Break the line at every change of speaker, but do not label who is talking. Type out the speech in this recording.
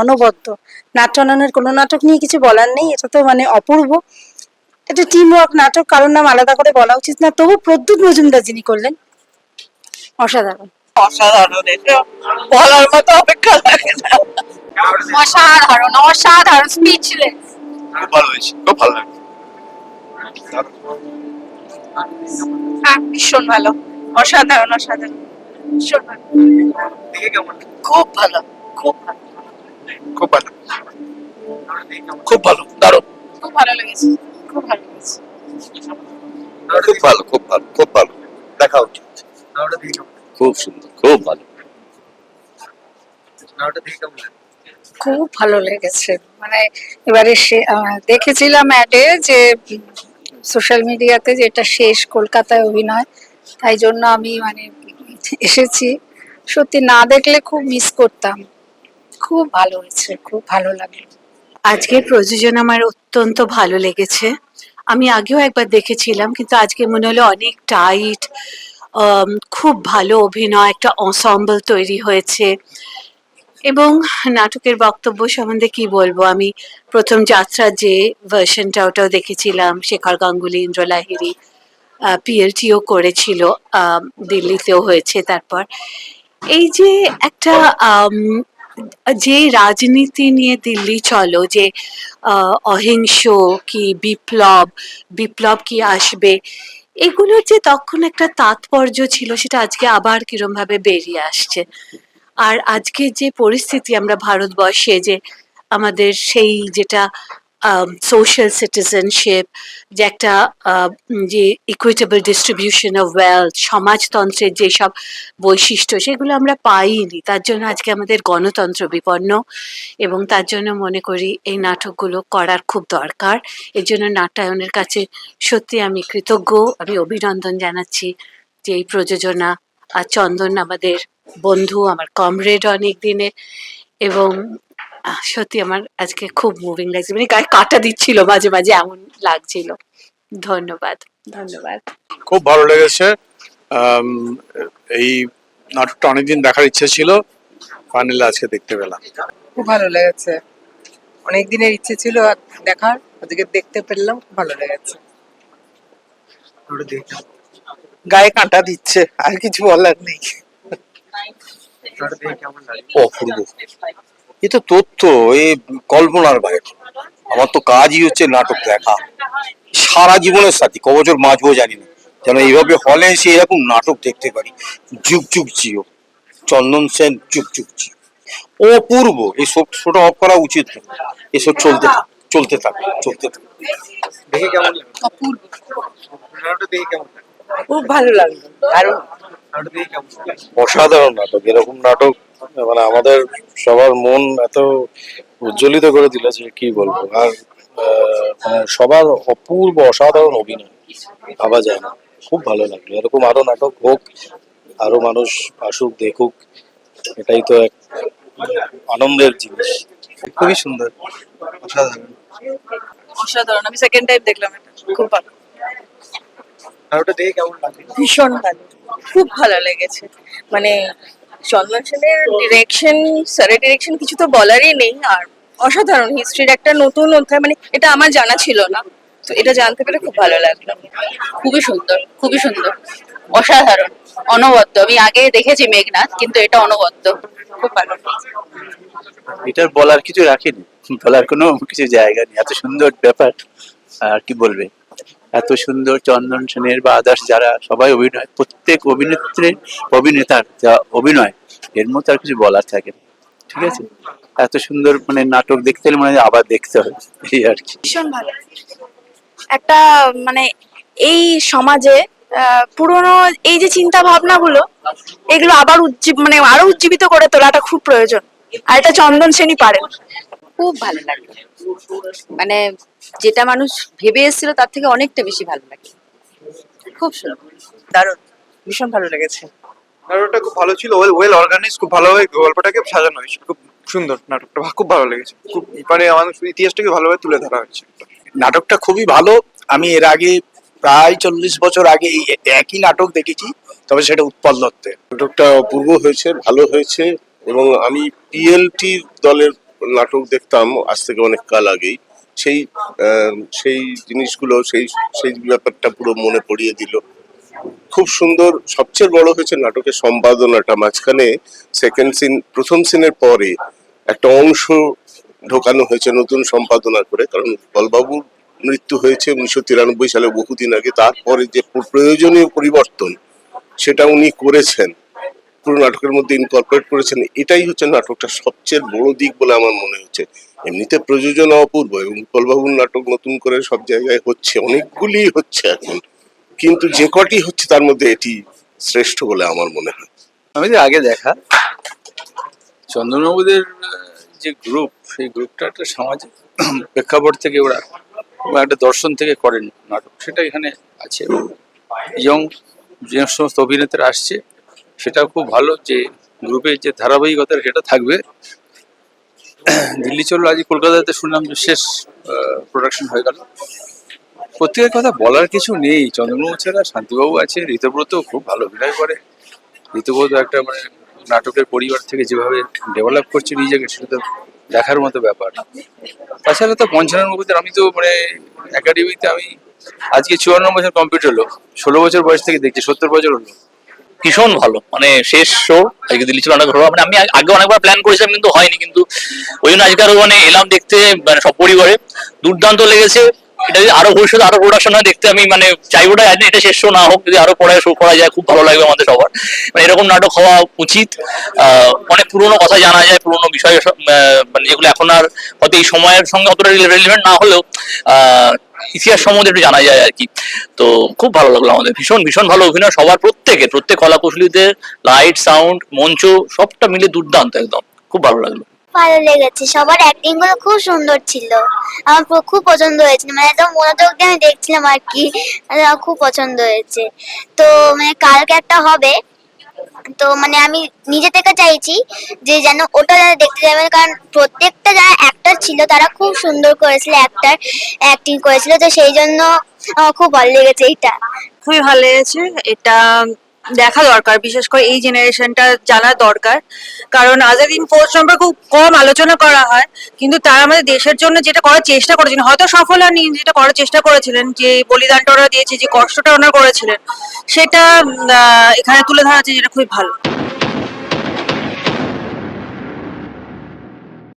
অনবদ্য। নাট্যাননের কোনো নাটক নিয়ে কিছু বলার নেই এটা তো মানে অপূর্ব। এটা টিম ওয়ার্ক নাটক কারোর নাম আলাদা করে বলা উচিত না। তবু প্রদ্যুৎ মজুমদার যিনি করলেন অসাধারণ।
অসাধারণ এটা বলার মতো অপেক্ষা লাগে না।
অসাধারণ অসাধারণ স্পিচলেস
খুব ভালো হয়েছে খুব ভালো লাগছে।
ভীষণ ভালো। অসাধারণ অসাধারণ ভীষণ ভালো। খুব ভালো খুব ভালো।
খুব ভালো। খুব ভালো দারুণ।
খুব ভালো লেগেছে খুব ভালো লেগেছে।
খুব ভালো খুব ভালো খুব ভালো। দেখা উচিত খুব সুন্দর খুব ভালো।
খুব ভালো লেগেছে। মানে এবারে দেখেছিলাম অ্যাডে যে সোশ্যাল মিডিয়াতে যে এটা শেষ কলকাতায় অভিনয়। তাই জন্য আমি মানে এসেছি। সত্যি না দেখলে খুব মিস করতাম। খুব ভালো হয়েছে, খুব ভালো লাগল।
আজকের প্রযোজনা আমার অত্যন্ত ভালো লেগেছে। আমি আগেও একবার দেখেছিলাম, কিন্তু আজকে মনে হলো অনেক টাইট খুব ভালো অভিনয়, একটা অসম্বল তৈরি হয়েছে। এবং নাটকের বক্তব্য সম্বন্ধে কি বলব? আমি প্রথম যাত্রার যে ভার্সনটা ওটাও দেখেছিলাম, শেখর গাঙ্গুলি, ইন্দ্র লাহিরি পিএলটিও করেছিল দিল্লিতেও হয়েছে তারপর। এই যে একটা যে রাজনীতি নিয়ে দিল্লি চলো, যে অহিংস কি বিপ্লব বিপ্লব কি আসবে এগুলোর যে তখন একটা তাৎপর্য ছিল সেটা আজকে আবার কিরম ভাবে বেরিয়ে আসছে। আর আজকে যে পরিস্থিতি আমরা ভারতবর্ষে, যে আমাদের সেই যেটা সোশ্যাল সিটিজেনশিপ যে একটা যে ইকুইটেবল ডিস্ট্রিবিউশন অফ ওয়েলথ সমাজতন্ত্রের যেসব বৈশিষ্ট্য, সেগুলো আমরা পাইনি তার জন্য আজকে আমাদের গণতন্ত্র বিপন্ন এবং তার জন্য মনে করি এই নাটকগুলো করার খুব দরকার। এর জন্য নাট্যায়নের কাছে সত্যি আমি কৃতজ্ঞ। আমি অভিনন্দন জানাচ্ছি যে এই প্রযোজনা, আর চন্দন আমাদের বন্ধু, আমার কমরেড অনেক দিনে এবং সত্যি আমার আজকে খুব মুভিং লাগছে। মানে গায়ে কাটা দিচ্ছিল মাঝে মাঝে এমন লাগছিল। ধন্যবাদ। ধন্যবাদ।
খুব ভালো লেগেছে। এই নাটকটা অনেকদিন দেখার ইচ্ছে ছিল। ফাইনালি আজকে দেখতে পেলাম।
খুব ভালো লেগেছে। অনেক দিনের ইচ্ছে ছিল দেখার আজকে দেখতে পেলাম খুব ভালো লেগেছে। গায়ে কাঁটা দিচ্ছে আর কিছু বলার নেই।
অপূর্ব এ তো তথ্য এ কল্পনার বাইরে। আমার তো কাজই হচ্ছে নাটক দেখা। সারা জীবনের সাথী ক বছর বাঁচবো জানি না। যেন এইভাবে হলে এসে এরকম নাটক দেখতে পারি। যুগ যুগ জিও। চন্দন সেন যুগ যুগ জিও। অপূর্ব। এই সব শোটা অফ করা উচিত না। এসব চলতে থাক চলতে থাকে চলতে থাক।
অপূর্ব। খুব ভালো লাগল। দারুণ।
অসাধারণ নাটক। এরকম নাটক মানে আমাদের সবার মন এত উজ্জ্বলিত করে দিল যে কি বলব। আর মানে সবার অপূর্ব অসাধারণ অভিনয়। ভাবা যায় না। খুব ভালো লাগল। এরকম আরও নাটক হোক আরও মানুষ আসুক দেখুক এটাই তো এক আনন্দের জিনিস।
খুবই সুন্দর। অসাধারণ।
অসাধারণ। আমি সেকেন্ড টাইম দেখলাম এটা। খুব ভালো।
নাটকটা দেখে কেমন লাগল
ভীষণ ভালো। খুব ভালো লেগেছে। মানে চন্দন ডিরেকশন স্যারের ডিরেকশন কিছু তো বলারই নেই আর অসাধারণ হিস্ট্রির একটা নতুন অধ্যায় মানে এটা আমার জানা ছিল না। তো এটা জানতে পেরে খুব ভালো লাগল। খুবই সুন্দর খুবই সুন্দর। অসাধারণ, অনবদ্য। আমি আগে দেখেছি মেঘনাথ কিন্তু এটা অনবদ্য। খুব ভালো।
এটার বলার কিছু রাখেনি। বলার কোনো কিছু জায়গা নেই। এত সুন্দর ব্যাপার। আর কি বলবে? এত সুন্দর চন্দন সেনের বা আদার্স যারা সবাই অভিনয় প্রত্যেক অভিনেত্রীর অভিনেতার যা অভিনয় এর মতো আর কিছু বলার থাকে ঠিক আছে? এত সুন্দর মানে নাটক দেখতে হলে মনে হয় আবার দেখতে হবে এই আর কি।
ভীষণ ভালো। একটা মানে এই সমাজে আহ, পুরনো এই যে চিন্তা ভাবনাগুলো এগুলো আবার উজ্জীব মানে আরও উজ্জীবিত করে তোলাটা খুব প্রয়োজন। আর এটা চন্দন সেনই পারেন।
খুব ভালো লাগল। মানে যেটা মানুষ ভেবে এসেছিল তার থেকে অনেকটা বেশি ভালো লাগে। খুব সুন্দর।
দারুণ। ভীষণ ভালো লেগেছে।
নাটকটা খুব ভালো ছিল। ওয়েল ওয়েল অর্গানাইজ খুব ভালোভাবে গল্পটাকে সাজানো হয়েছে। খুব সুন্দর নাটকটা। খুব ভালো লেগেছে। খুব মানে আমাদের ইতিহাসটাকে ভালোভাবে তুলে ধরা হয়েছে।
নাটকটা খুবই ভালো। আমি এর আগে প্রায় চল্লিশ বছর আগে এই একই নাটক দেখেছি তবে সেটা উৎপল দত্তের। নাটকটা অপূর্ব হয়েছে ভালো হয়েছে এবং আমি পিএলটি দলের
নাটক দেখতাম আজ থেকে অনেক কাল আগেই। সেই সেই জিনিসগুলো, সেই সেই ব্যাপারটা পুরো মনে পড়িয়ে দিল। খুব সুন্দর, সবচেয়ে বড় হয়েছে নাটকের সম্পাদনাটা। মাঝখানে সেকেন্ড সিন প্রথম সিনের পরে একটা অংশ ঢোকানো হয়েছে নতুন সম্পাদনা করে। কারণ বলবাবুর মৃত্যু হয়েছে উনিশশো তিরানব্বই সালে বহুদিন আগে। তারপরে যে প্রয়োজনীয় পরিবর্তন, সেটা উনি করেছেন। পুরো নাটকের মধ্যে ইনকর্পোরেট করেছেন, এটাই হচ্ছে নাটকটা সবচেয়ে বড় দিক বলে আমার মনে হচ্ছে। এমনিতে প্রযোজনা অপূর্ব এবং বলবাবুর নাটক নতুন করে সব জায়গায় হচ্ছে অনেকগুলি হচ্ছে এখন। কিন্তু যে কটি হচ্ছে তার মধ্যে এটি শ্রেষ্ঠ বলে আমার মনে হয়।
আমি যে আগে দেখা চন্দ্রবাবুদের যে গ্রুপ সেই গ্রুপটা একটা সামাজিক প্রেক্ষাপট থেকে ওরা একটা দর্শন থেকে করেন নাটক। সেটা এখানে আছে ইয়ং যে সমস্ত অভিনেতারা আসছে সেটা খুব ভালো যে গ্রুপের যে ধারাবাহিকতা সেটা থাকবে। দিল্লি চলো আজ কলকাতাতে শুনলাম যে শেষ প্রোডাকশন হয়ে গেল। প্রত্যেকের কথা বলার কিছু নেই। চন্দ্রবাবু ছাড়া শান্তিবাবু আছে ঋতব্রত খুব ভালো অভিনয় করে। ঋতুব্রত একটা মানে নাটকের পরিবার থেকে যেভাবে ডেভেলপ করছে নিজেকে, সেটা তো দেখার মতো ব্যাপার তাছাড়া তো পঞ্চানব্বইতে আমি তো মানে একাডেমিতে আমি আজকে চুয়ান্ন বছর কমপ্লিট হলো। ষোলো বছর বয়স থেকে দেখছি, সত্তর বছর হলো।
ভীষণ ভালো। মানে শেষ শো আজকে দিল্লি ছিল অনেক ভালো মানে আমি আগে অনেকবার প্ল্যান করেছিলাম, কিন্তু হয়নি। কিন্তু ওই জন্য আজকে আরও মানে এলাম দেখতে মানে সব পরিবারে। দুর্দান্ত লেগেছে। এটা যদি আরও ভবিষ্যতে আরও প্রোডাকশন হয়, দেখতে আমি মানে চাইবোটা জানি, এটা শেষ শো না হোক, যদি আরও পড়ায় শো করা যায়, খুব ভালো লাগবে আমাদের সবার। মানে এরকম নাটক হওয়া উচিত। অনেক পুরোনো কথা জানা যায়, পুরোনো বিষয় মানে যেগুলো এখন আর হয়তো এই সময়ের সঙ্গে অতটা রেলিভেন্ট না হলেও ইতিহাস সম্বন্ধে একটু জানা যায় আর কি। তো খুব ভালো লাগল আমাদের। ভীষণ ভীষণ ভালো অভিনয়, সবার প্রত্যেকে প্রত্যেক কলা কুশলীদের লাইট সাউন্ড মঞ্চ, সবটা মিলে দুর্দান্ত একদম। খুব ভালো লাগল।
ভালো লেগেছে। সবার অ্যাক্টিংগুলো খুব সুন্দর ছিল। আমার খুব পছন্দ হয়েছে। মানে একদম মনোযোগ দিয়ে আমি দেখছিলাম আর কি। আমার খুব পছন্দ হয়েছে। তো মানে কালকে একটা হবে। তো মানে আমি নিজে থেকে চাইছি যে যেন ওটা যেন দেখতে যাবে কারণ প্রত্যেকটা যারা অ্যাক্টর ছিল, তারা খুব সুন্দর করেছিল অ্যাক্টর অ্যাক্টিং করেছিল। তো সেই জন্য আমার খুব ভালো লেগেছে এইটা।
খুবই ভালো লেগেছে। এটা দেখা দরকার, বিশেষ করে এই জেনারেশনটা জানা দরকার। কারণ আজাদিন ফোর্স সম্পর্কে খুব কম আলোচনা করা হয়, কিন্তু তারা আমাদের দেশের জন্য যেটা করার চেষ্টা করেছিলেন, হয়তো সফল হয়নি যেটা করার চেষ্টা করেছিলেন, যে বলিদানটা ওরা দিয়েছে, যে কষ্টটা ওনারা করেছিলেন, সেটা এখানে তুলে ধরা আছে যেটা খুবই ভালো।